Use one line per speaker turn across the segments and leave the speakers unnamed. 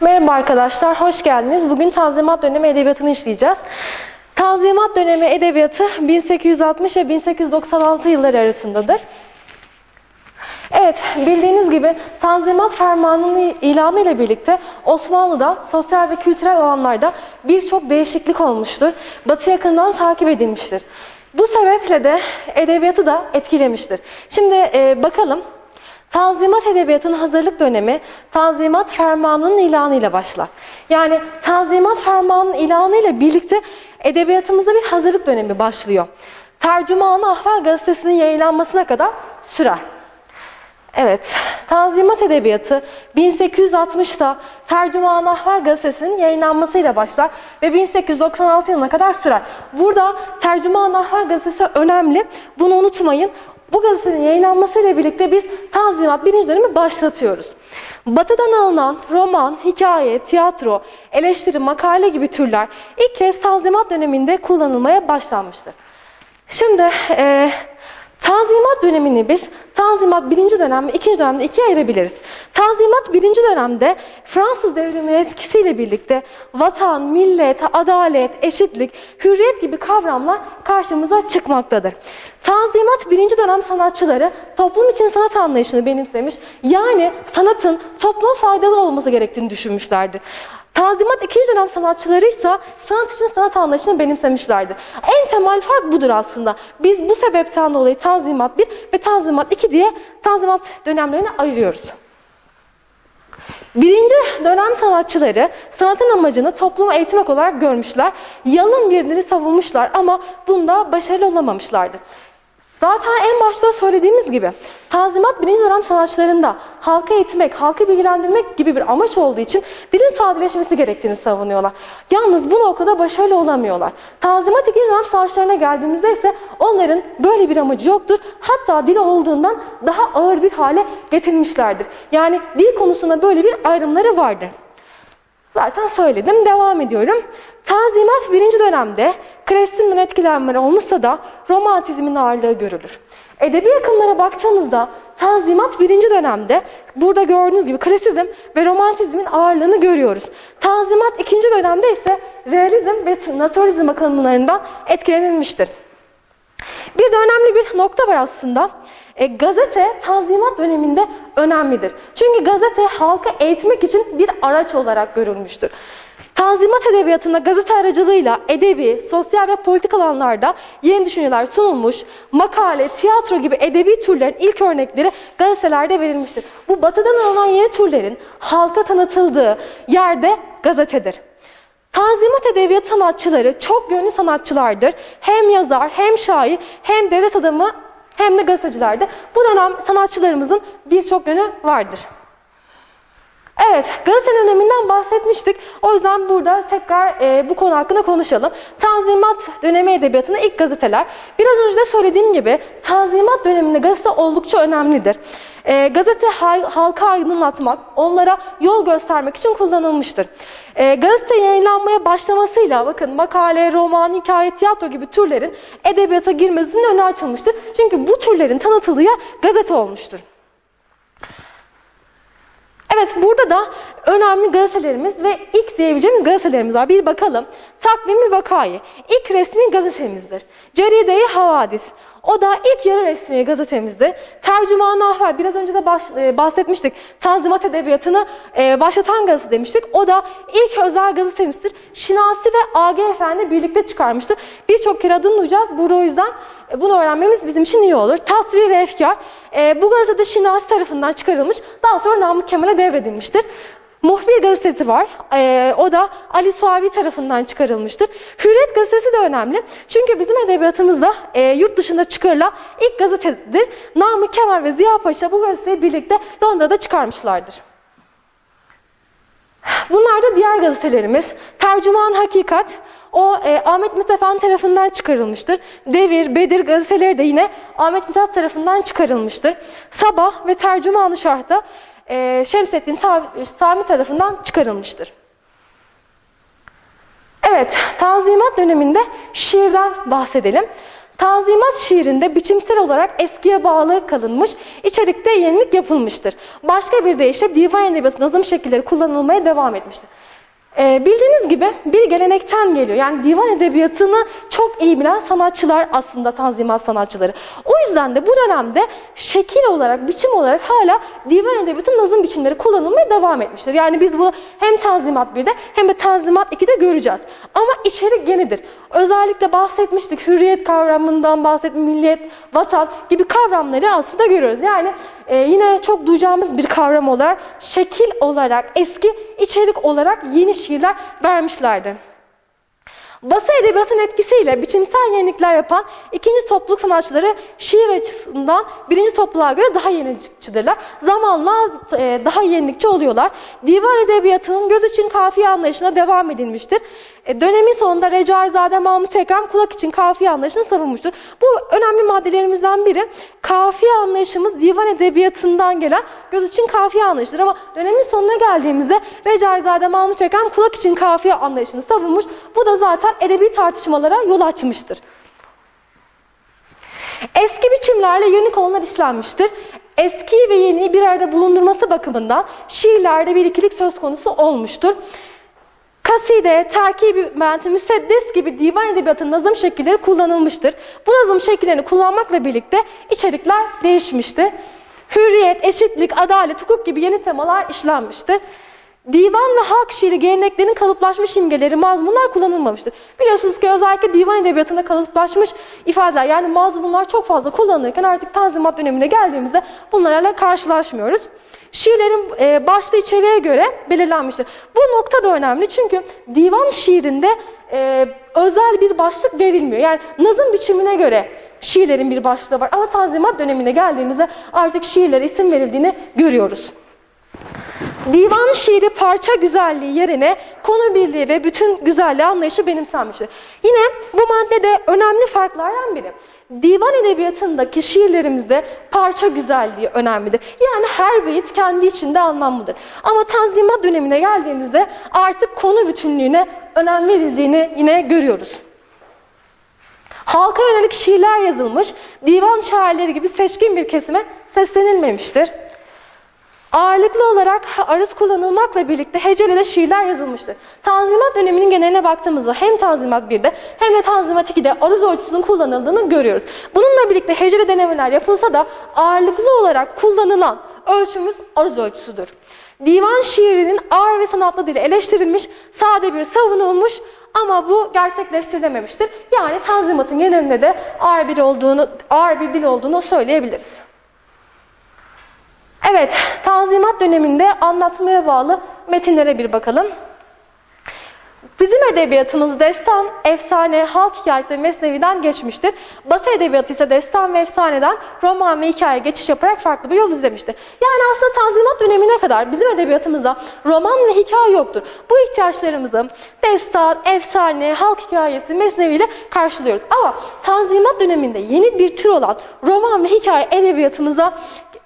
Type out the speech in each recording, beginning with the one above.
Merhaba arkadaşlar, hoş geldiniz. Bugün Tanzimat dönemi edebiyatını işleyeceğiz. Tanzimat dönemi edebiyatı 1860 ve 1896 yılları arasındadır. Evet, bildiğiniz gibi Tanzimat Fermanı'nın ilanı ile birlikte Osmanlı'da sosyal ve kültürel alanlarda birçok değişiklik olmuştur. Batı yakından takip edilmiştir. Bu sebeple de edebiyatı da etkilemiştir. Şimdi e, bakalım Tanzimat Edebiyatı'nın hazırlık dönemi Tanzimat Fermanı'nın ilanı ile başlar. Yani Tanzimat Fermanı'nın ilanı ile birlikte edebiyatımıza bir hazırlık dönemi başlıyor. Tercüman-ı Ahval gazetesinin yayınlanmasına kadar sürer. Evet, Tanzimat Edebiyatı 1860'ta Tercüman-ı Ahval gazetesinin yayınlanmasıyla başlar ve 1896 yılına kadar sürer. Burada Tercüman-ı Ahval gazetesi önemli, bunu unutmayın. Bu gazetenin yayınlanmasıyla birlikte biz Tanzimat birinci dönemi başlatıyoruz. Batı'dan alınan roman, hikaye, tiyatro, eleştiri, makale gibi türler ilk kez Tanzimat döneminde kullanılmaya başlanmıştır. Şimdi e, Tanzimat dönemini biz Tanzimat birinci dönem ve ikinci dönemde ikiye ayırabiliriz. Tanzimat birinci dönemde Fransız devriminin etkisiyle birlikte vatan, millet, adalet, eşitlik, hürriyet gibi kavramlar karşımıza çıkmaktadır. Tanzimat birinci dönem sanatçıları toplum için sanat anlayışını benimsemiş, yani sanatın topluma faydalı olması gerektiğini düşünmüşlerdir. Tanzimat ikinci dönem sanatçıları ise sanat için sanat anlayışını benimsemişlerdir. En temel fark budur aslında. Biz bu sebepten dolayı Tanzimat 1 ve Tanzimat 2 diye Tanzimat dönemlerini ayırıyoruz. Birinci dönem sanatçıları sanatın amacını toplumu eğitmek olarak görmüşler. Yalın bir dili savunmuşlar ama bunda başarılı olamamışlardır. Zaten en başta söylediğimiz gibi Tanzimat birinci dönem sanatçılarında halka eğitmek, halkı bilgilendirmek gibi bir amaç olduğu için dilin sadeleşmesi gerektiğini savunuyorlar. Yalnız bu noktada başarılı olamıyorlar. Tanzimat ikinci dönem sanatçılarına geldiğimizde ise onların böyle bir amacı yoktur. Hatta dili olduğundan daha ağır bir hale getirmişlerdir. Yani dil konusunda böyle bir ayrımları vardır. Zaten söyledim, devam ediyorum. Tanzimat birinci dönemde klasizmden etkilenmeler olmuşsa da romantizmin ağırlığı görülür. Edebi akımlara baktığımızda Tanzimat birinci dönemde burada gördüğünüz gibi klasizm ve romantizmin ağırlığını görüyoruz. Tanzimat ikinci dönemde ise realizm ve naturalizm akımlarından etkilenilmiştir. Bir de önemli bir nokta var aslında. E, gazete Tanzimat döneminde önemlidir. Çünkü gazete halkı eğitmek için bir araç olarak görülmüştür. Tanzimat edebiyatında gazete aracılığıyla edebi, sosyal ve politik alanlarda yeni düşünceler sunulmuş, makale, tiyatro gibi edebi türlerin ilk örnekleri gazetelerde verilmiştir. Bu batıdan alınan yeni türlerin halka tanıtıldığı yerde gazetedir. Tanzimat edebiyat sanatçıları çok yönlü sanatçılardır. Hem yazar, hem şair, hem devlet adamı, hem de gazetecilerdir. Bu dönem sanatçılarımızın birçok yönü vardır. Evet, gazetenin öneminden bahsetmiştik. O yüzden burada tekrar e, bu konu hakkında konuşalım. Tanzimat dönemi edebiyatında ilk gazeteler. Biraz önce de söylediğim gibi Tanzimat döneminde gazete oldukça önemlidir. E, gazete hal, halka aydınlatmak, onlara yol göstermek için kullanılmıştır. E, gazete yayınlanmaya başlamasıyla bakın makale, roman, hikaye, tiyatro gibi türlerin edebiyata girmesinin önü açılmıştır. Çünkü bu türlerin tanıtıldığı gazete olmuştur. Evet burada da önemli gazetelerimiz ve ilk diyebileceğimiz gazetelerimiz var. Bir bakalım. Takvimi Vakayı. İlk resmi gazetemizdir. Ceride-i Havadis. O da ilk yarı resmi gazetemizdir. Tercüman-ı Ahval. Biraz önce de baş, e, bahsetmiştik. Tanzimat Edebiyatı'nı e, başlatan gazete demiştik. O da ilk özel gazetemizdir. Şinasi ve AG Efendi birlikte çıkarmıştır. Birçok kere adını duyacağız. Burada o yüzden e, bunu öğrenmemiz bizim için iyi olur. Tasvir Efkar. E, bu gazetede Şinasi tarafından çıkarılmış. Daha sonra Namık Kemal'e devredilmiştir. Muhbir gazetesi var. Ee, o da Ali Suavi tarafından çıkarılmıştır. Hürriyet gazetesi de önemli. Çünkü bizim edebiyatımızda e, yurt dışında çıkarılan ilk gazetedir. Namık Kemal ve Ziya Paşa bu gazeteyi birlikte Londra'da çıkarmışlardır. Bunlar da diğer gazetelerimiz. Tercüman Hakikat, o e, Ahmet Mithat tarafından çıkarılmıştır. Devir, Bedir gazeteleri de yine Ahmet Mithat tarafından çıkarılmıştır. Sabah ve Tercüman-ı Şarh'ta e, Şemsettin Sami tarafından çıkarılmıştır. Evet, Tanzimat döneminde şiirden bahsedelim. Tanzimat şiirinde biçimsel olarak eskiye bağlı kalınmış, içerikte yenilik yapılmıştır. Başka bir deyişle divan edebiyatı nazım şekilleri kullanılmaya devam etmiştir. Ee, bildiğiniz gibi bir gelenekten geliyor. Yani divan edebiyatını çok iyi bilen sanatçılar aslında tanzimat sanatçıları. O yüzden de bu dönemde şekil olarak, biçim olarak hala divan edebiyatı nazım biçimleri kullanılmaya devam etmiştir. Yani biz bunu hem Tanzimat 1'de hem de Tanzimat 2'de göreceğiz. Ama içerik yenidir. Özellikle bahsetmiştik hürriyet kavramından bahsettik, milliyet, vatan gibi kavramları aslında görüyoruz. Yani e, yine çok duyacağımız bir kavram olarak şekil olarak eski, içerik olarak yeni şiirler vermişlerdir. Batı edebiyatın etkisiyle biçimsel yenilikler yapan ikinci topluluk sanatçıları şiir açısından birinci topluluğa göre daha yenilikçidirler. Zamanla e, daha yenilikçi oluyorlar. Divan edebiyatının göz için kafiye anlayışına devam edilmiştir. E, dönemin sonunda Recaizade Mahmut Ekrem kulak için kafiye anlayışını savunmuştur. Bu önemli maddelerimizden biri kafiye anlayışımız divan edebiyatından gelen göz için kafiye anlayışıdır. Ama dönemin sonuna geldiğimizde Recaizade Mahmut Ekrem kulak için kafiye anlayışını savunmuş. Bu da zaten edebi tartışmalara yol açmıştır. Eski biçimlerle yeni konular işlenmiştir. Eski ve yeniyi bir arada bulundurması bakımından şiirlerde bir ikilik söz konusu olmuştur. Kaside, terkibi, mente, müseddes gibi divan edebiyatının nazım şekilleri kullanılmıştır. Bu nazım şekillerini kullanmakla birlikte içerikler değişmiştir. Hürriyet, eşitlik, adalet, hukuk gibi yeni temalar işlenmiştir. Divan ve halk şiiri geleneklerinin kalıplaşmış imgeleri, mazmunlar kullanılmamıştır. Biliyorsunuz ki özellikle divan edebiyatında kalıplaşmış ifadeler yani mazmunlar çok fazla kullanılırken artık Tanzimat dönemine geldiğimizde bunlarla karşılaşmıyoruz. Şiirlerin e, başlı içeriğe göre belirlenmiştir. Bu nokta da önemli çünkü divan şiirinde e, özel bir başlık verilmiyor. Yani nazım biçimine göre şiirlerin bir başlığı var ama Tanzimat dönemine geldiğimizde artık şiirlere isim verildiğini görüyoruz. Divan şiiri parça güzelliği yerine konu birliği ve bütün güzelliği anlayışı benimsenmiştir. Yine bu maddede önemli farklardan biri. Divan edebiyatındaki şiirlerimizde parça güzelliği önemlidir. Yani her beyit kendi içinde anlamlıdır. Ama Tanzimat dönemine geldiğimizde artık konu bütünlüğüne önem verildiğini yine görüyoruz. Halka yönelik şiirler yazılmış, divan şairleri gibi seçkin bir kesime seslenilmemiştir. Ağırlıklı olarak arız kullanılmakla birlikte heceli de şiirler yazılmıştır. Tanzimat döneminin geneline baktığımızda hem Tanzimat 1'de hem de Tanzimat 2'de arız ölçüsünün kullanıldığını görüyoruz. Bununla birlikte heceli denemeler yapılsa da ağırlıklı olarak kullanılan ölçümüz arız ölçüsüdür. Divan şiirinin ağır ve sanatlı dili eleştirilmiş, sade bir savunulmuş ama bu gerçekleştirilememiştir. Yani Tanzimat'ın genelinde de ağır bir olduğunu, ağır bir dil olduğunu söyleyebiliriz. Evet, Tanzimat döneminde anlatmaya bağlı metinlere bir bakalım. Bizim edebiyatımız destan, efsane, halk hikayesi mesneviden geçmiştir. Batı edebiyatı ise destan ve efsaneden roman ve hikaye geçiş yaparak farklı bir yol izlemiştir. Yani aslında Tanzimat dönemine kadar bizim edebiyatımızda roman ve hikaye yoktur. Bu ihtiyaçlarımızı destan, efsane, halk hikayesi, mesneviyle karşılıyoruz. Ama Tanzimat döneminde yeni bir tür olan roman ve hikaye edebiyatımıza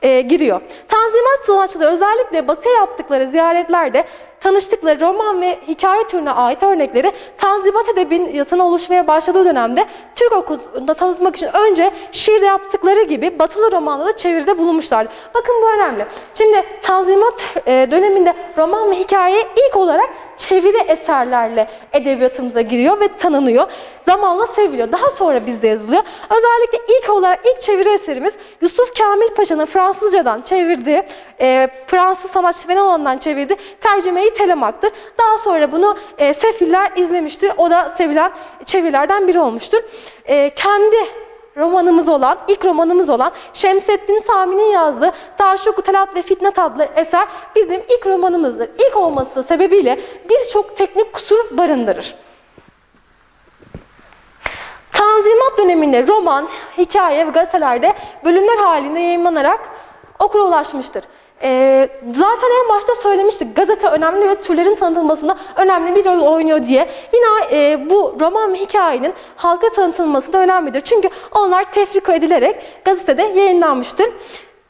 e, giriyor. Tanzimat sanatçıları özellikle batıya yaptıkları ziyaretlerde tanıştıkları roman ve hikaye türüne ait örnekleri Tanzimat edebiyatına oluşmaya başladığı dönemde Türk okulunda tanıtmak için önce şiirde yaptıkları gibi batılı romanla da çeviride bulunmuşlardı. Bakın bu önemli. Şimdi Tanzimat e, döneminde roman ve hikaye ilk olarak çeviri eserlerle edebiyatımıza giriyor ve tanınıyor. Zamanla seviliyor. Daha sonra bizde yazılıyor. Özellikle ilk olarak ilk çeviri eserimiz Yusuf Kamil Paşa'nın Fransızcadan çevirdiği, e, Fransız sanatçı Fenelon'dan çevirdiği tercümeyi Telemak'tır. Daha sonra bunu e, Sefiller izlemiştir. O da sevilen çevirilerden biri olmuştur. E, kendi romanımız olan, ilk romanımız olan Şemseddin Sami'nin yazdığı Taşuk Talat ve Fitnet adlı eser bizim ilk romanımızdır. İlk olması sebebiyle birçok teknik kusur barındırır. Tanzimat döneminde roman, hikaye ve gazetelerde bölümler halinde yayınlanarak okura ulaşmıştır. Ee, zaten en başta söylemiştik gazete önemli ve türlerin tanıtılmasında önemli bir rol oynuyor diye. Yine e, bu roman ve hikayenin halka tanıtılması da önemlidir. Çünkü onlar tefrika edilerek gazetede yayınlanmıştır.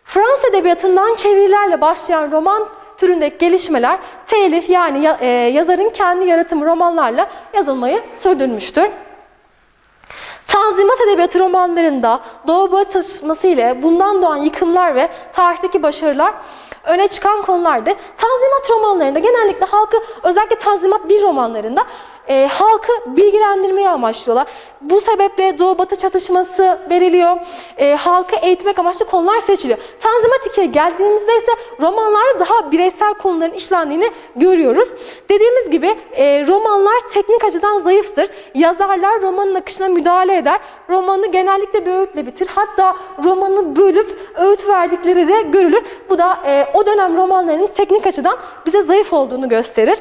Fransız edebiyatından çevirilerle başlayan roman türündeki gelişmeler telif yani ya, e, yazarın kendi yaratımı romanlarla yazılmayı sürdürmüştür. Tanzimat Edebiyatı romanlarında Doğu Batı çatışması ile bundan doğan yıkımlar ve tarihteki başarılar öne çıkan konulardır. Tanzimat romanlarında genellikle halkı özellikle Tanzimat bir romanlarında e, halkı bilgilendirmeyi amaçlıyorlar. Bu sebeple Doğu Batı çatışması veriliyor. E, halkı eğitmek amaçlı konular seçiliyor. Tanzimat 2'ye geldiğimizde ise romanlarda daha bireysel konuların işlendiğini görüyoruz. Dediğimiz gibi e, romanlar teknik açıdan zayıftır. Yazarlar romanın akışına müdahale eder. Romanı genellikle bir öğütle bitir. Hatta romanı bölüp öğüt verdikleri de görülür. Bu da e, o dönem romanlarının teknik açıdan bize zayıf olduğunu gösterir.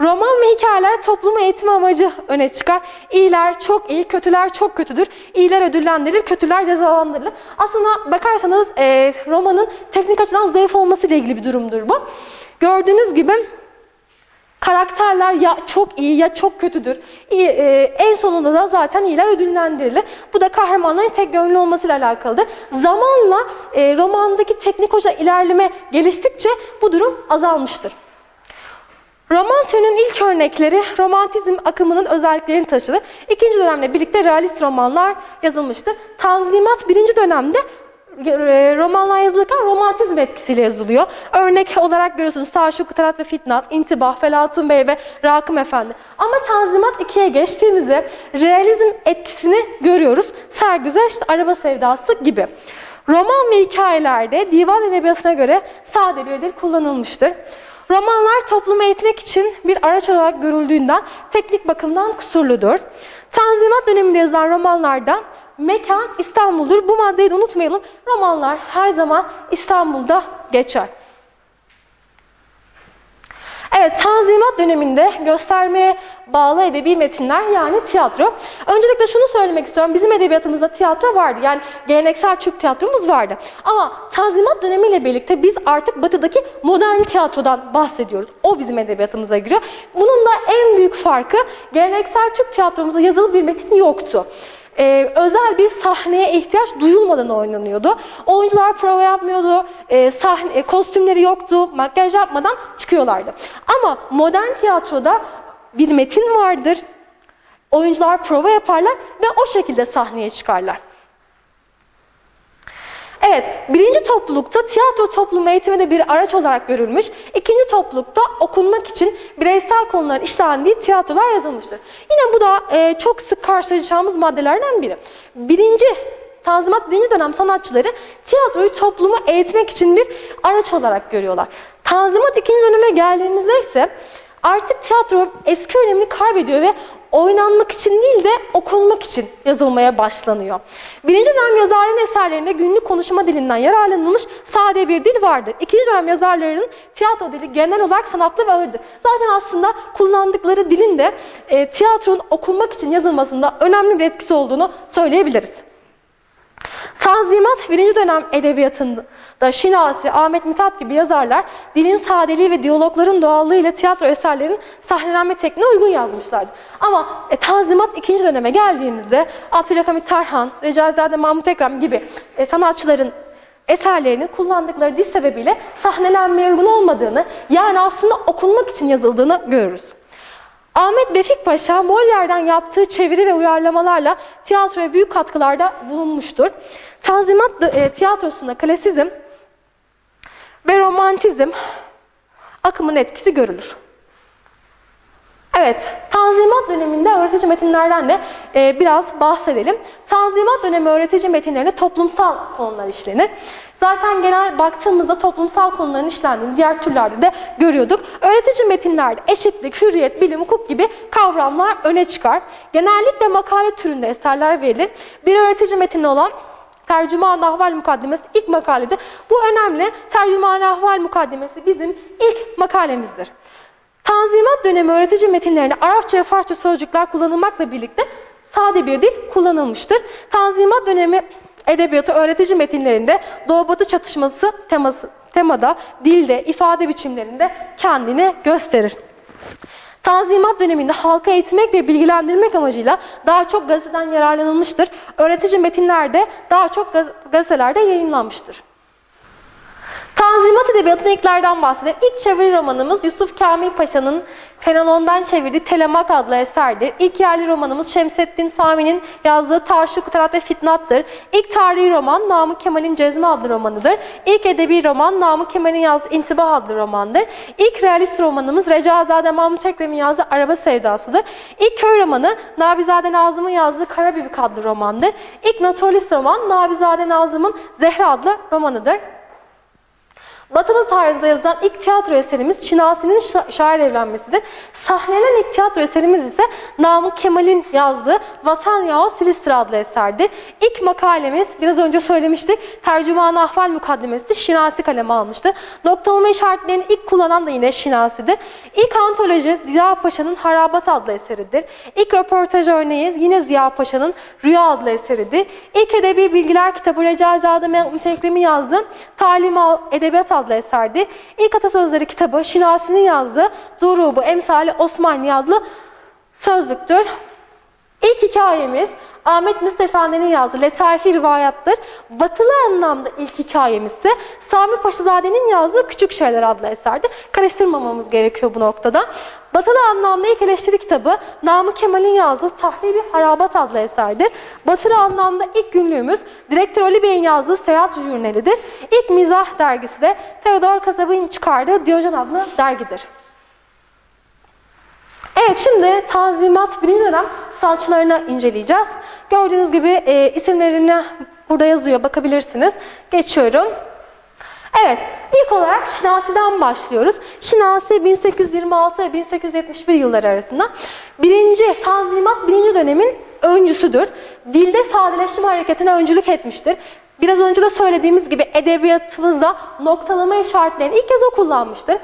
Roman ve hikayeler toplumu eğitme amacı öne çıkar. İyiler çok iyi, kötüler çok kötüdür. İyiler ödüllendirilir, kötüler cezalandırılır. Aslında bakarsanız e, romanın teknik açıdan zayıf olmasıyla ilgili bir durumdur bu. Gördüğünüz gibi karakterler ya çok iyi ya çok kötüdür. İyi, e, en sonunda da zaten iyiler ödüllendirilir. Bu da kahramanların tek yönlü olmasıyla alakalıdır. Zamanla e, romandaki teknik hoca ilerleme geliştikçe bu durum azalmıştır. Roman türünün ilk örnekleri romantizm akımının özelliklerini taşıdı. İkinci dönemle birlikte realist romanlar yazılmıştır. Tanzimat birinci dönemde e, romanlar yazılırken romantizm etkisiyle yazılıyor. Örnek olarak görüyorsunuz Taşuk, Tarat ve Fitnat, İntibah, Felatun Bey ve Rakım Efendi. Ama Tanzimat 2'ye geçtiğimizde realizm etkisini görüyoruz. Sergüzel, işte araba sevdası gibi. Roman ve hikayelerde divan edebiyatına göre sade bir dil kullanılmıştır. Romanlar toplumu eğitmek için bir araç olarak görüldüğünden teknik bakımdan kusurludur. Tanzimat döneminde yazılan romanlarda mekan İstanbul'dur. Bu maddeyi de unutmayalım. Romanlar her zaman İstanbul'da geçer. Evet, Tanzimat döneminde göstermeye bağlı edebi metinler yani tiyatro. Öncelikle şunu söylemek istiyorum. Bizim edebiyatımızda tiyatro vardı. Yani geleneksel Türk tiyatromuz vardı. Ama Tanzimat dönemiyle birlikte biz artık batıdaki modern tiyatrodan bahsediyoruz. O bizim edebiyatımıza giriyor. Bunun da en büyük farkı geleneksel Türk tiyatromuzda yazılı bir metin yoktu e, özel bir sahneye ihtiyaç duyulmadan oynanıyordu. Oyuncular prova yapmıyordu, e, sahne, kostümleri yoktu, makyaj yapmadan çıkıyorlardı. Ama modern tiyatroda bir metin vardır, oyuncular prova yaparlar ve o şekilde sahneye çıkarlar. Evet, birinci toplulukta tiyatro toplumu eğitiminde bir araç olarak görülmüş. İkinci toplulukta okunmak için bireysel konuların işlendiği tiyatrolar yazılmıştır. Yine bu da e, çok sık karşılaşacağımız maddelerden biri. Birinci Tanzimat birinci dönem sanatçıları tiyatroyu toplumu eğitmek için bir araç olarak görüyorlar. Tanzimat ikinci döneme geldiğimizde ise artık tiyatro eski önemini kaybediyor ve oynanmak için değil de okunmak için yazılmaya başlanıyor. Birinci dönem yazarların eserlerinde günlük konuşma dilinden yararlanılmış sade bir dil vardır. İkinci dönem yazarlarının tiyatro dili genel olarak sanatlı ve ağırdır. Zaten aslında kullandıkları dilin de e, tiyatronun okunmak için yazılmasında önemli bir etkisi olduğunu söyleyebiliriz. Tanzimat birinci dönem edebiyatında Şinasi, Ahmet Mithat gibi yazarlar dilin sadeliği ve diyalogların doğallığı ile tiyatro eserlerinin sahnelenme tekniğine uygun yazmışlardı. Ama e, Tanzimat ikinci döneme geldiğimizde Abdülhamit Tarhan, Recaizade Mahmut Ekrem gibi e, sanatçıların eserlerinin kullandıkları dil sebebiyle sahnelenmeye uygun olmadığını yani aslında okunmak için yazıldığını görürüz. Ahmet Vefik Paşa Molière'den yaptığı çeviri ve uyarlamalarla tiyatroya büyük katkılarda bulunmuştur. Tanzimat e, tiyatrosunda klasizm ve romantizm akımın etkisi görülür. Evet, Tanzimat döneminde öğretici metinlerden de e, biraz bahsedelim. Tanzimat dönemi öğretici metinlerinde toplumsal konular işlenir. Zaten genel baktığımızda toplumsal konuların işlendiğini diğer türlerde de görüyorduk. Öğretici metinlerde eşitlik, hürriyet, bilim, hukuk gibi kavramlar öne çıkar. Genellikle makale türünde eserler verilir. Bir öğretici metni olan Tercüman Ahval Mukaddemesi ilk makaledir. Bu önemli. Tercüman Ahval Mukaddemesi bizim ilk makalemizdir. Tanzimat dönemi öğretici metinlerinde Arapça ve Farsça sözcükler kullanılmakla birlikte sade bir dil kullanılmıştır. Tanzimat dönemi edebiyatı öğretici metinlerinde Doğu Batı çatışması teması, temada, dilde, ifade biçimlerinde kendini gösterir. Tanzimat döneminde halka eğitmek ve bilgilendirmek amacıyla daha çok gazeteden yararlanılmıştır. Öğretici metinler de daha çok gaz gazetelerde yayınlanmıştır. Tanzimat Edebiyatı'nın ilklerden bahsedelim. İlk çeviri romanımız Yusuf Kamil Paşa'nın Fenelon'dan çevirdiği Telemak adlı eserdir. İlk yerli romanımız Şemseddin Sami'nin yazdığı Taşu Kutarat ve Fitnat'tır. İlk tarihi roman Namık Kemal'in Cezmi adlı romanıdır. İlk edebi roman Namık Kemal'in yazdığı İntibah adlı romandır. İlk realist romanımız Recazade Mahmut Ekrem'in yazdığı Araba Sevdası'dır. İlk köy romanı Nabizade Nazım'ın yazdığı Karabibik adlı romandır. İlk naturalist roman Nabizade Nazım'ın Zehra adlı romanıdır. Batılı tarzda yazılan ilk tiyatro eserimiz Şinasi'nin şa- şair evlenmesidir. Sahnelenen ilk tiyatro eserimiz ise Namık Kemal'in yazdığı Vatan Yahu Silistra adlı eserdir. İlk makalemiz biraz önce söylemiştik tercüman ahval mukaddemesidir. Şinasi kaleme almıştır. Noktalama işaretlerini ilk kullanan da yine Şinasi'dir. İlk antoloji Ziya Paşa'nın Harabat adlı eseridir. İlk röportaj örneği yine Ziya Paşa'nın Rüya adlı eseridir. İlk edebi bilgiler kitabı Recaizade Mehmet Ekrem'in yazdığı Talim Al- Edebiyat adlı eserdir. İlk atasözleri kitabı Şinasi'nin yazdığı Durubu Emsali Osmani adlı sözlüktür. İlk hikayemiz Ahmet Nıs Efendi'nin yazdığı Letaifi Rivayattır. Batılı anlamda ilk hikayemiz ise Sami Paşazade'nin yazdığı Küçük Şeyler adlı eserdir. Karıştırmamamız gerekiyor bu noktada. Batılı anlamda ilk eleştiri kitabı Namık Kemal'in yazdığı Tahribi Harabat adlı eserdir. Batılı anlamda ilk günlüğümüz Direktör Ali Bey'in yazdığı Seyahat Jurnalidir. İlk mizah dergisi de Theodor Kasab'ın çıkardığı Diyojen adlı dergidir. Evet şimdi Tanzimat birinci dönem sanatçılarını inceleyeceğiz. Gördüğünüz gibi e, isimlerini burada yazıyor bakabilirsiniz. Geçiyorum. Evet ilk olarak Şinasi'den başlıyoruz. Şinasi 1826 ve 1871 yılları arasında birinci Tanzimat birinci dönemin öncüsüdür. Dilde sadeleşme hareketine öncülük etmiştir. Biraz önce de söylediğimiz gibi edebiyatımızda noktalama işaretlerini ilk kez o kullanmıştır.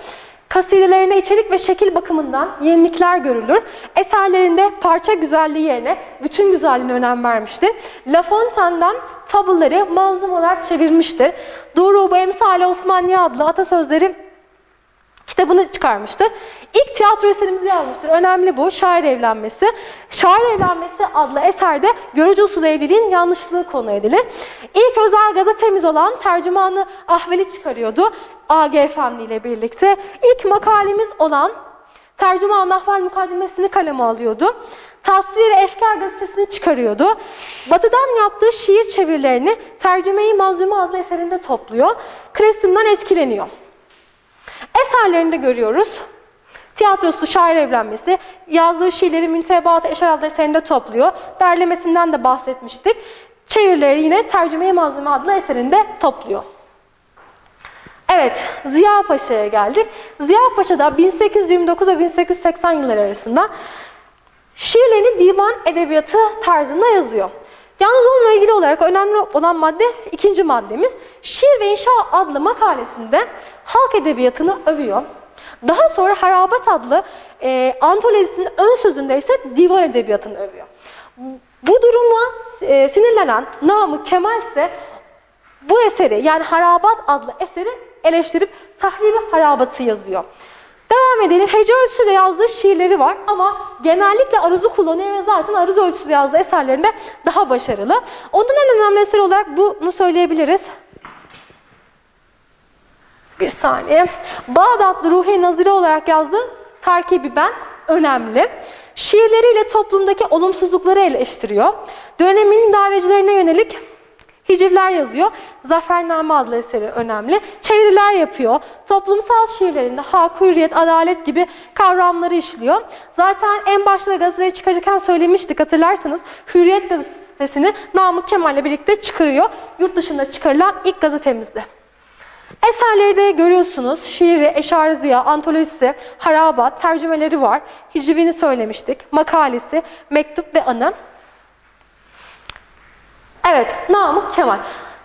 Kasidelerine içerik ve şekil bakımından yenilikler görülür. Eserlerinde parça güzelliği yerine bütün güzelliğine önem vermiştir. La Fontaine'dan fabulları manzum çevirmiştir. Durubu Emsali Osmaniye adlı atasözleri kitabını çıkarmıştır. İlk tiyatro eserimizi yazmıştır. Önemli bu. Şair Evlenmesi. Şair Evlenmesi adlı eserde görücü usulü evliliğin yanlışlığı konu edilir. İlk özel gazetemiz olan tercümanı Ahveli çıkarıyordu. A.G. Efendi ile birlikte. İlk makalemiz olan Tercüman Ahval Mukaddemesini kaleme alıyordu. Tasvir Efkar gazetesini çıkarıyordu. Batı'dan yaptığı şiir çevirilerini Tercüme-i Mazlume adlı eserinde topluyor. Klasiğinden etkileniyor. Eserlerinde görüyoruz. Tiyatrosu, şair evlenmesi, yazdığı şiirleri Müntebaat Eşer adlı eserinde topluyor. Derlemesinden de bahsetmiştik. Çevirileri yine Tercüme-i Mazlume adlı eserinde topluyor. Evet, Ziya Paşa'ya geldik. Ziya Paşa da 1829 ve 1880 yılları arasında şiirlerini divan edebiyatı tarzında yazıyor. Yalnız onunla ilgili olarak önemli olan madde ikinci maddemiz. Şiir ve İnşa adlı makalesinde halk edebiyatını övüyor. Daha sonra Harabat adlı e, antolojisinin ön sözünde ise divan edebiyatını övüyor. Bu duruma e, sinirlenen Namık Kemal ise bu eseri yani Harabat adlı eseri eleştirip tahribi harabatı yazıyor. Devam edelim. Hece ölçüsüyle yazdığı şiirleri var ama genellikle arızı kullanıyor ve zaten arız ölçüsüyle yazdığı eserlerinde daha başarılı. Onun en önemli eseri olarak bunu söyleyebiliriz. Bir saniye. Bağdatlı Ruhi Nazire olarak yazdığı Terkibi Ben önemli. Şiirleriyle toplumdaki olumsuzlukları eleştiriyor. Dönemin idarecilerine yönelik hicivler yazıyor. Zafername adlı eseri önemli. Çeviriler yapıyor. Toplumsal şiirlerinde hak, hürriyet, adalet gibi kavramları işliyor. Zaten en başta gazeteyi çıkarırken söylemiştik hatırlarsanız. Hürriyet gazetesini Namık Kemal'le birlikte çıkarıyor. Yurt dışında çıkarılan ilk gazetemizdi. Eserleri de görüyorsunuz. Şiiri, Eşar Ziya, antolojisi, harabat, tercümeleri var. Hicivini söylemiştik. Makalesi, mektup ve anı. Evet, Namık Kemal.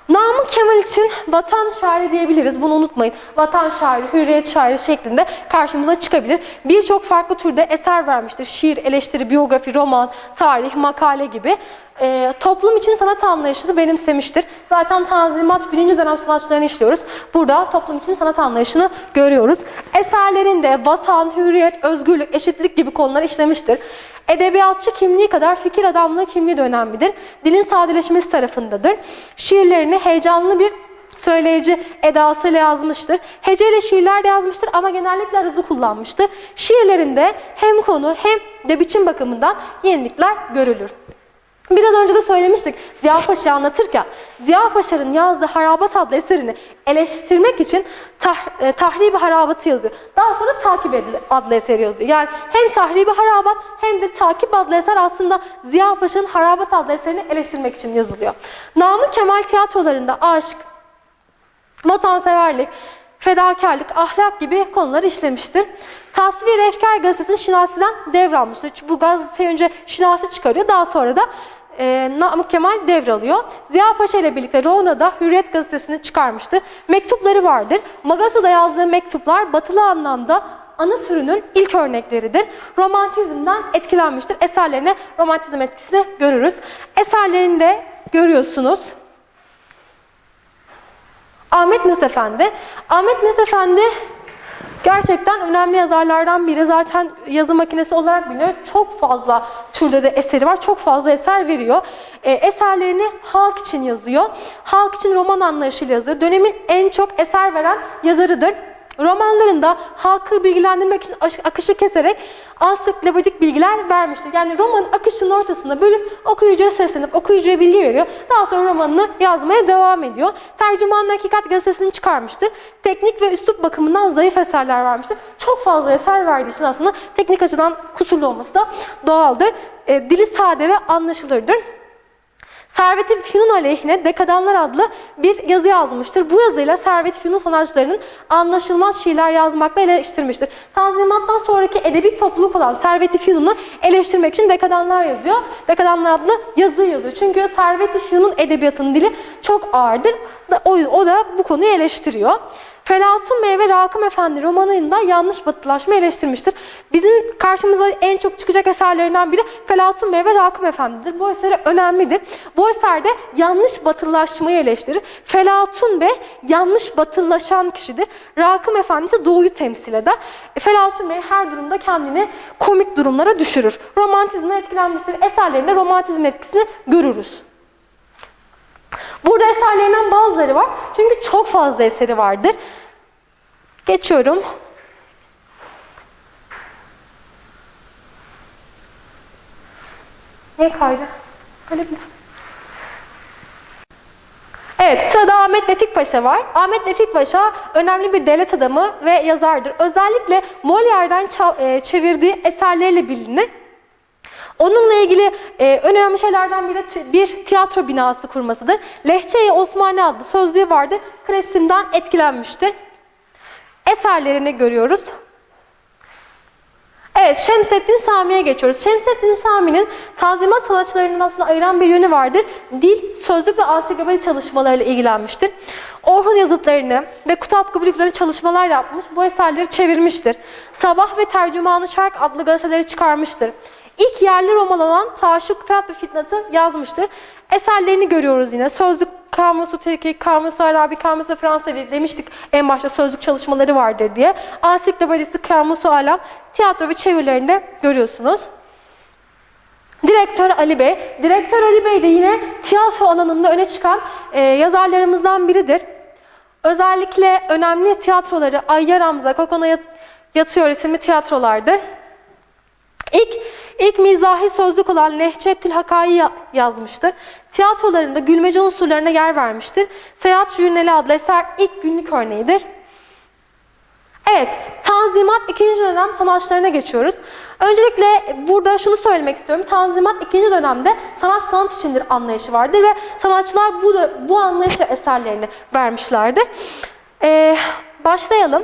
Namık Kemal için vatan şairi diyebiliriz. Bunu unutmayın. Vatan şairi, hürriyet şairi şeklinde karşımıza çıkabilir. Birçok farklı türde eser vermiştir. Şiir, eleştiri, biyografi, roman, tarih, makale gibi. Ee, toplum için sanat anlayışını benimsemiştir. Zaten Tanzimat birinci dönem sanatçılarını işliyoruz. Burada toplum için sanat anlayışını görüyoruz. Eserlerinde vatan, hürriyet, özgürlük, eşitlik gibi konuları işlemiştir. Edebiyatçı kimliği kadar fikir adamlığı kimliği de önemlidir. Dilin sadeleşmesi tarafındadır. Şiirlerini heyecanlı bir söyleyici edasıyla yazmıştır. Heceyle şiirler de yazmıştır ama genellikle arızı kullanmıştır. Şiirlerinde hem konu hem de biçim bakımından yenilikler görülür. Biraz önce de söylemiştik Ziya Paşa'yı anlatırken Ziya Paşa'nın yazdığı Harabat adlı eserini eleştirmek için tah, e, Tahribi Harabat'ı yazıyor. Daha sonra Takip adlı eseri yazıyor. Yani hem Tahribi Harabat hem de Takip adlı eser aslında Ziya Paşa'nın Harabat adlı eserini eleştirmek için yazılıyor. Namık Kemal tiyatrolarında aşk, vatanseverlik, fedakarlık, ahlak gibi konuları işlemiştir. Tasvir Efkar gazetesini Şinasi'den devralmıştır. Bu gazete önce Şinasi çıkarıyor. Daha sonra da e, Namık Kemal devralıyor. Ziya Paşa ile birlikte Rona'da Hürriyet gazetesini çıkarmıştır. Mektupları vardır. Magasa'da yazdığı mektuplar batılı anlamda ana türünün ilk örnekleridir. Romantizmden etkilenmiştir. Eserlerine romantizm etkisini görürüz. Eserlerinde görüyorsunuz. Ahmet Efendi. Ahmet Efendi gerçekten önemli yazarlardan biri. Zaten yazı makinesi olarak biliniyor. Çok fazla türde de eseri var. Çok fazla eser veriyor. E, eserlerini halk için yazıyor. Halk için roman anlayışıyla yazıyor. Dönemin en çok eser veren yazarıdır. Romanlarında halkı bilgilendirmek için akışı keserek ansiklopedik bilgiler vermiştir. Yani romanın akışının ortasında bölüp okuyucuya seslenip okuyucuya bilgi veriyor. Daha sonra romanını yazmaya devam ediyor. Tercüman Hakikat gazetesini çıkarmıştır. Teknik ve üslup bakımından zayıf eserler vermiştir. Çok fazla eser verdiği için aslında teknik açıdan kusurlu olması da doğaldır. E, dili sade ve anlaşılırdır. Servet-i Fünun aleyhine Dekadanlar adlı bir yazı yazmıştır. Bu yazıyla Servet-i Fünun sanatçılarının anlaşılmaz şiirler yazmakla eleştirmiştir. Tanzimattan sonraki edebi topluluk olan Servet-i Fünun'u eleştirmek için Dekadanlar yazıyor. Dekadanlar adlı yazı yazıyor. Çünkü Servet-i Fünun edebiyatının dili çok ağırdır. O, o da bu konuyu eleştiriyor. Felatun Bey ve Rakım Efendi romanında yanlış batılaşma eleştirmiştir. Bizim karşımıza en çok çıkacak eserlerinden biri Felatun Bey ve Rakım Efendi'dir. Bu eseri önemlidir. Bu eserde yanlış batılaşmayı eleştirir. Felatun Bey yanlış batılaşan kişidir. Rakım Efendi ise doğuyu temsil eder. E, Felatun Bey her durumda kendini komik durumlara düşürür. Romantizmle etkilenmiştir. Eserlerinde romantizm etkisini görürüz. Burada eserlerinden bazıları var. Çünkü çok fazla eseri vardır. Geçiyorum. Niye kaydı? Bir... Evet, sırada Ahmet Nefik Paşa var. Ahmet Nefik Paşa önemli bir devlet adamı ve yazardır. Özellikle Molière'den e, çevirdiği eserleriyle bilinir. Onunla ilgili e, önemli şeylerden biri de bir tiyatro binası kurmasıdır. Lehçe-i Osmani adlı sözlüğü vardır. Klasikten etkilenmiştir. Eserlerini görüyoruz. Evet, Şemseddin Sami'ye geçiyoruz. Şemseddin Sami'nin tanzimat sanatçılarının aslında ayıran bir yönü vardır. Dil, sözlük ve ansiklopedi çalışmalarıyla ilgilenmiştir. Orhun yazıtlarını ve Kutat Kubilik üzerine çalışmalar yapmış, bu eserleri çevirmiştir. Sabah ve Tercümanı Şark adlı gazeteleri çıkarmıştır. İlk yerli roman olan Taşuk, Tat ve Fitnat'ı yazmıştır. Eserlerini görüyoruz yine. Sözlük Kamusu Türkiye, Kamusu Arabi, Kamusu Fransevi demiştik en başta sözlük çalışmaları vardır diye. Ansiklopedisi Kamusu Alam, tiyatro ve çevirilerinde görüyorsunuz. Direktör Ali Bey. Direktör Ali Bey de yine tiyatro alanında öne çıkan e, yazarlarımızdan biridir. Özellikle önemli tiyatroları Ayyar Hamza, Kokona Yat- Yatıyor isimli tiyatrolardır. İlk, ilk mizahi sözlük olan Nehçetül Hakai'yi ya- yazmıştır. Tiyatrolarında gülmece unsurlarına yer vermiştir. Seyahat Jurnali adlı eser ilk günlük örneğidir. Evet, Tanzimat ikinci dönem sanatçılarına geçiyoruz. Öncelikle burada şunu söylemek istiyorum. Tanzimat ikinci dönemde sanat sanat içindir anlayışı vardır ve sanatçılar bu, bu anlayışla eserlerini vermişlerdir. Ee, başlayalım.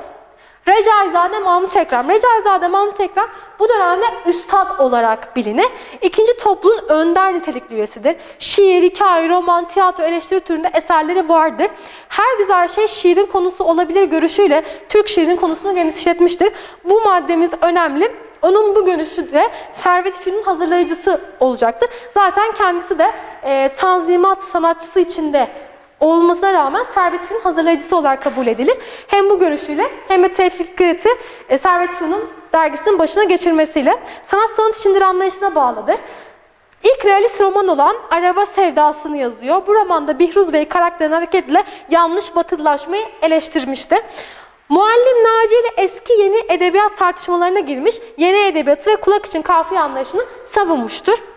Recaizade Mahmut Ekrem. Recaizade Mahmut Ekrem bu dönemde üstad olarak bilinir. İkinci topluluğun önder nitelikli üyesidir. Şiir, hikaye, roman, tiyatro, eleştiri türünde eserleri vardır. Her güzel şey şiirin konusu olabilir görüşüyle Türk şiirinin konusunu genişletmiştir. Bu maddemiz önemli. Onun bu görüşü de Servet Fünun hazırlayıcısı olacaktır. Zaten kendisi de e, tanzimat sanatçısı içinde olmasına rağmen Servet Fünun hazırlayıcısı olarak kabul edilir. Hem bu görüşüyle hem de Tevfik Kırat'ı e, Servet Fünun dergisinin başına geçirmesiyle sanat sanat içindir anlayışına bağlıdır. İlk realist roman olan Araba Sevdası'nı yazıyor. Bu romanda Bihruz Bey karakterin hareketle yanlış batılılaşmayı eleştirmiştir. Muallim Naci ile eski yeni edebiyat tartışmalarına girmiş, yeni edebiyatı ve kulak için kafiye anlayışını savunmuştur.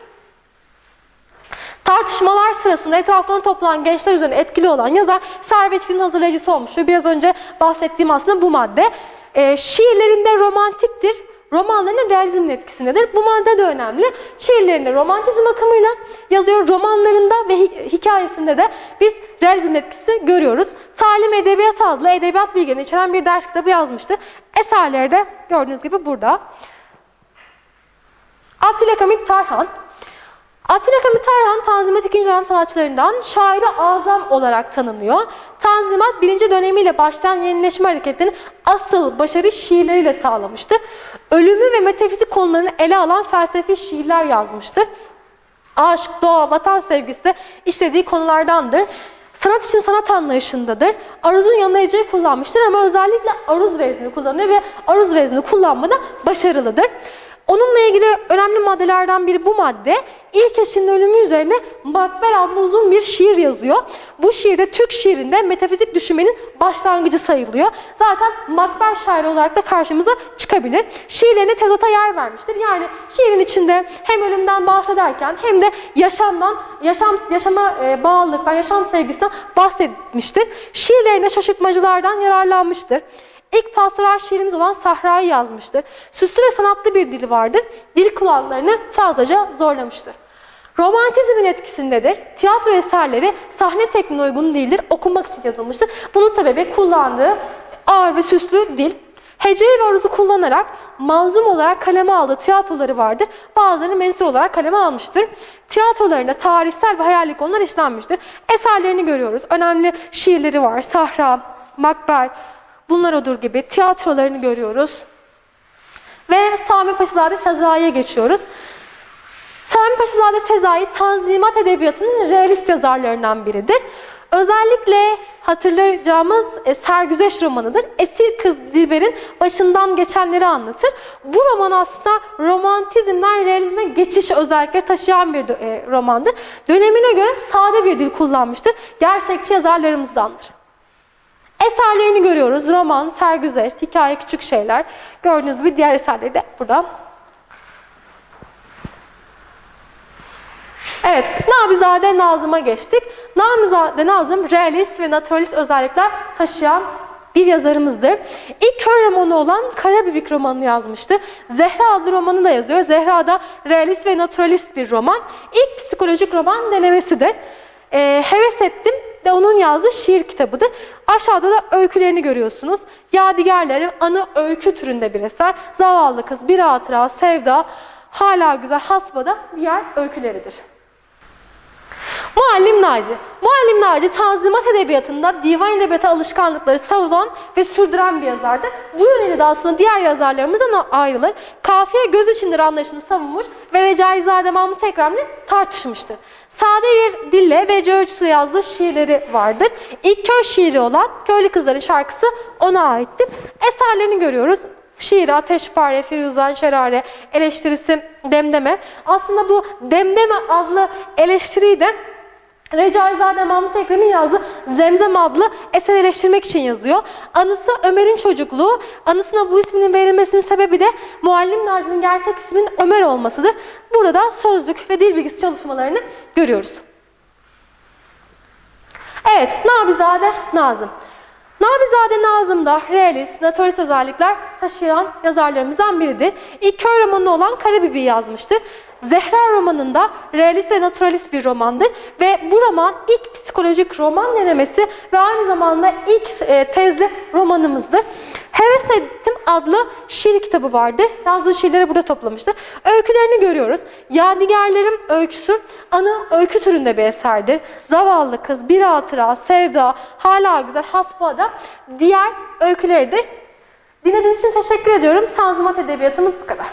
Tartışmalar sırasında etrafına toplanan gençler üzerine etkili olan yazar Servet Fünun hazırlayıcısı olmuştur. Biraz önce bahsettiğim aslında bu madde. Ee, şiirlerinde romantiktir, romanlarının realizmin etkisindedir. Bu madde de önemli. Şiirlerinde romantizm akımıyla yazıyor, romanlarında ve hi- hikayesinde de biz realizmin etkisi görüyoruz. Talim Edebiyat adlı edebiyat bilgilerini içeren bir ders kitabı yazmıştır. Eserleri de gördüğünüz gibi burada. Abdülhamit Tarhan Abdülhamit Tarhan Tanzimat 2. dönem sanatçılarından şairi azam olarak tanınıyor. Tanzimat 1. dönemiyle başlayan yenileşme hareketinin asıl başarı şiirleriyle sağlamıştır. Ölümü ve metafizik konularını ele alan felsefi şiirler yazmıştır. Aşk, doğa, vatan sevgisi de işlediği konulardandır. Sanat için sanat anlayışındadır. Aruzun yanına heceyi kullanmıştır ama özellikle aruz vezni kullanıyor ve aruz vezni kullanmada başarılıdır. Onunla ilgili önemli maddelerden biri bu madde. İlk eşinin ölümü üzerine Makber adlı uzun bir şiir yazıyor. Bu şiirde Türk şiirinde metafizik düşünmenin başlangıcı sayılıyor. Zaten Makber şairi olarak da karşımıza çıkabilir. Şiirlerine tezata yer vermiştir. Yani şiirin içinde hem ölümden bahsederken hem de yaşamdan, yaşam yaşama e, bağlılıktan, yaşam sevgisinden bahsetmiştir. Şiirlerinde şaşırtmacılardan yararlanmıştır. İlk pastoral şiirimiz olan Sahra'yı yazmıştır. Süslü ve sanatlı bir dili vardır. Dil kulaklarını fazlaca zorlamıştır. Romantizmin etkisindedir. Tiyatro eserleri sahne tekniğine uygun değildir. Okunmak için yazılmıştır. Bunun sebebi kullandığı ağır ve süslü dil. Heceyi ve aruzu kullanarak manzum olarak kaleme aldığı tiyatroları vardır. Bazılarını mensur olarak kaleme almıştır. Tiyatrolarında tarihsel ve hayali konular işlenmiştir. Eserlerini görüyoruz. Önemli şiirleri var. Sahra, Makber, Bunlar odur gibi tiyatrolarını görüyoruz. Ve Sami Paşazade Sezai'ye geçiyoruz. Sami Paşazade Sezai Tanzimat Edebiyatı'nın realist yazarlarından biridir. Özellikle hatırlayacağımız e, Sergüzeş romanıdır. Esir Kız Dilber'in başından geçenleri anlatır. Bu roman aslında romantizmden realizme geçiş özellikleri taşıyan bir e, romandır. Dönemine göre sade bir dil kullanmıştır. Gerçekçi yazarlarımızdandır. Eserlerini görüyoruz. Roman, sergüzeş, hikaye, küçük şeyler. Gördüğünüz gibi diğer eserleri de burada. Evet, Nabizade Nazım'a geçtik. Nabizade Nazım, realist ve naturalist özellikler taşıyan bir yazarımızdır. İlk köy romanı olan Karabibik romanını yazmıştı. Zehra adlı romanı da yazıyor. Zehra da realist ve naturalist bir roman. İlk psikolojik roman denemesidir. Ee, heves ettim de onun yazdığı şiir kitabıdır. Aşağıda da öykülerini görüyorsunuz. Yadigarlarım anı öykü türünde bir eser. Zavallı kız, bir hatıra, sevda, hala güzel, hasbada diğer öyküleridir. Muallim Naci. Muallim Naci Tanzimat Edebiyatı'nda divan edebiyatı alışkanlıkları savunan ve sürdüren bir yazardır. Bu yönüyle de aslında diğer yazarlarımızdan ayrılır. Kafiye göz içindir anlayışını savunmuş ve Recaizade Mahmut Ekrem'le tartışmıştır. Sade bir dille ve ölçüsü yazdığı şiirleri vardır. İlk köy şiiri olan Köylü Kızların şarkısı ona aittir. Eserlerini görüyoruz. Şiiri, Ateşpare, Firuzan Şerare, eleştirisi Demdeme. Aslında bu Demdeme adlı eleştiriyi de Recaizade Mahmut Ekrem'in yazdığı Zemzem adlı eser eleştirmek için yazıyor. Anısı Ömer'in çocukluğu. Anısına bu isminin verilmesinin sebebi de Muallim Naci'nin gerçek isminin Ömer olmasıdır. Burada da sözlük ve dil bilgisi çalışmalarını görüyoruz. Evet, Nabizade Nazım. Nabizade Nazım da realist, naturalist özellikler taşıyan yazarlarımızdan biridir. İlk köy romanı olan Karabibi yazmıştır. Zehra romanında realist ve naturalist bir romandır ve bu roman ilk psikolojik roman denemesi ve aynı zamanda ilk e, tezli romanımızdır. Heves Ettim adlı şiir kitabı vardır. Yazdığı şiirleri burada toplamıştır. Öykülerini görüyoruz. Yadigarlarım öyküsü anı öykü türünde bir eserdir. Zavallı kız, bir hatıra, sevda, hala güzel, hasbada diğer öyküleridir. Dinlediğiniz için teşekkür ediyorum. Tanzimat Edebiyatımız bu kadar.